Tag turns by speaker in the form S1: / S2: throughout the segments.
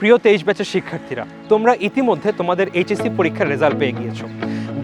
S1: প্রিয় তেইশ ব্যাচের শিক্ষার্থীরা, তোমরা ইতিমধ্যে তোমাদের এইচএসসি পরীক্ষার রেজাল্ট পেয়ে গিয়েছো।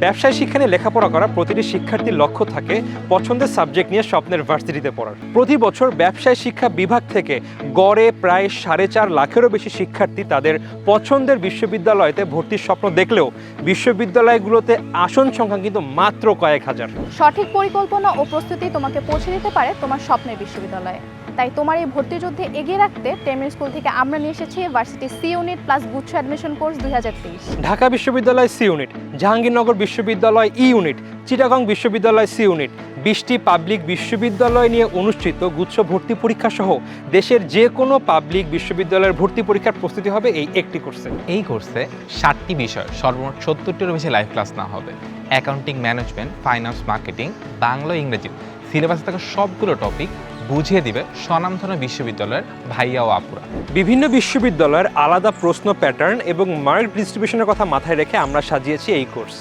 S1: ব্যবসায় শিক্ষা নিয়ে লেখাপড়া করা প্রতিটি শিক্ষার্থীর লক্ষ্য থাকে পছন্দের সাবজেক্ট নিয়ে স্বপ্নের ভার্সিটিতে পড়ার। প্রতি বছর ব্যবসায় শিক্ষা বিভাগ থেকে গড়ে প্রায় সাড়ে চার লাখেরও বেশি শিক্ষার্থী তাদের পছন্দের বিশ্ববিদ্যালয়তে ভর্তির স্বপ্ন দেখলেও বিশ্ববিদ্যালয়গুলোতে আসন সংখ্যা কিন্তু মাত্র কয়েক হাজার।
S2: সঠিক পরিকল্পনা ও প্রস্তুতি তোমাকে পৌঁছে দিতে পারে তোমার স্বপ্নের বিশ্ববিদ্যালয়ে। তাই তোমার এই ভর্তি যুদ্ধে এগিয়ে রাখতে টেমির স্কুল থেকে আমরা নিয়ে এসেছি ভার্সিটি সি ইউনিট প্লাস গুচ্ছ অ্যাডমিশন কোর্স দুই হাজার তেইশ।
S1: ঢাকা বিশ্ববিদ্যালয় সি ইউনিট জাহাঙ্গীরনগর বিশ্ববিদ্যালয় ই ইউনিট চিটাগং বিশ্ববিদ্যালয় সি ইউনিট বিশটি পাবলিক বিশ্ববিদ্যালয় নিয়ে অনুষ্ঠিত গুচ্ছ ভর্তি পরীক্ষা সহ দেশের যে কোনো পাবলিক বিশ্ববিদ্যালয়ের ভর্তি পরীক্ষার প্রস্তুতি হবে এই একটি কোর্সে
S3: এই কোর্সে ষাটটি বিষয় সর্বমোট সত্তরটিরও বেশি লাইভ ক্লাস না হবে। Accounting management finance marketing Bangla ইংরেজি সিলেবাসে থাকা সবগুলো টপিক বুঝিয়ে দিবে স্বনামধন্য বিশ্ববিদ্যালয়ের ভাইয়া ও আপুরা।
S1: বিভিন্ন বিশ্ববিদ্যালয়ের আলাদা প্রশ্ন প্যাটার্ন এবং মার্ক ডিস্ট্রিবিউশনের কথা মাথায় রেখে আমরা সাজিয়েছি এই কোর্স।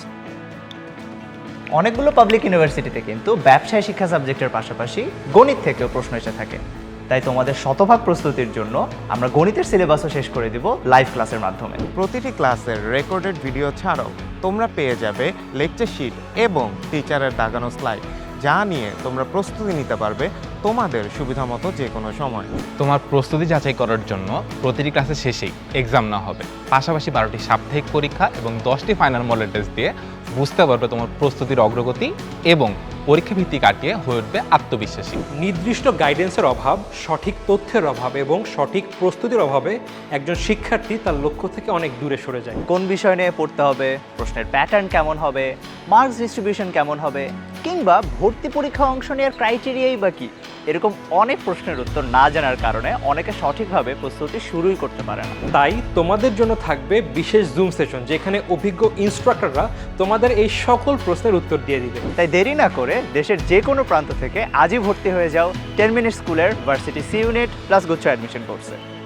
S4: অনেকগুলো পাবলিক ইউনিভার্সিটিতে কিন্তু ব্যবসায় শিক্ষা সাবজেক্টের পাশাপাশি গণিত থেকেও প্রশ্ন এসে থাকে। তাই তোমাদের শতভাগ প্রস্তুতির জন্য আমরা গণিতের সিলেবাসও শেষ করে দিব লাইভ ক্লাসের মাধ্যমে।
S5: প্রতিটি ক্লাসের রেকর্ডেড ভিডিও ছাড়াও তোমরা পেয়ে যাবে লেকচার শিট এবং টিচারের দাগানো স্লাইড যা নিয়ে তোমরা প্রস্তুতি নিতে পারবে তোমাদের সুবিধা মতো যে কোনো সময়।
S3: তোমার প্রস্তুতি যাচাই করার জন্য প্রতিটি ক্লাসের শেষেই এক্সাম না হবে। পাশাপাশি বারোটি সাপ্তাহিক পরীক্ষা এবং দশটি ফাইনাল মডেল টেস্ট দিয়ে বুঝতে পারবে তোমার প্রস্তুতির অগ্রগতি এবং পরীক্ষা ভিত্তি কাটিয়ে হয়ে উঠবে আত্মবিশ্বাসী।
S1: নির্দিষ্ট গাইডেন্সের অভাব সঠিক তথ্যের অভাব এবং সঠিক প্রস্তুতির অভাবে একজন শিক্ষার্থী তার লক্ষ্য থেকে অনেক দূরে সরে যায়।
S4: কোন বিষয় নিয়ে পড়তে হবে প্রশ্নের প্যাটার্ন কেমন হবে মার্কস ডিস্ট্রিবিউশন কেমন হবে কিংবা ভর্তি পরীক্ষা অংশ নেওয়ার ক্রাইটেরিয়াই বা কি? এরকম অনেক প্রশ্নের উত্তর না জানার কারণে অনেকে সঠিকভাবে প্রস্তুতি শুরুই করতে পারে না।
S1: তাই তোমাদের জন্য থাকবে বিশেষ জুম সেশন যেখানে অভিজ্ঞ ইনস্ট্রাক্টররা তোমাদের এই সকল প্রশ্নের উত্তর দিয়ে দিবে।
S4: তাই দেরি না করে দেশের যে কোনো প্রান্ত থেকে আজই ভর্তি হয়ে যাও টেন মিনিট স্কুলের ভার্সিটি সি ইউনিট প্লাস গুচ্ছ অ্যাডমিশন কোর্সে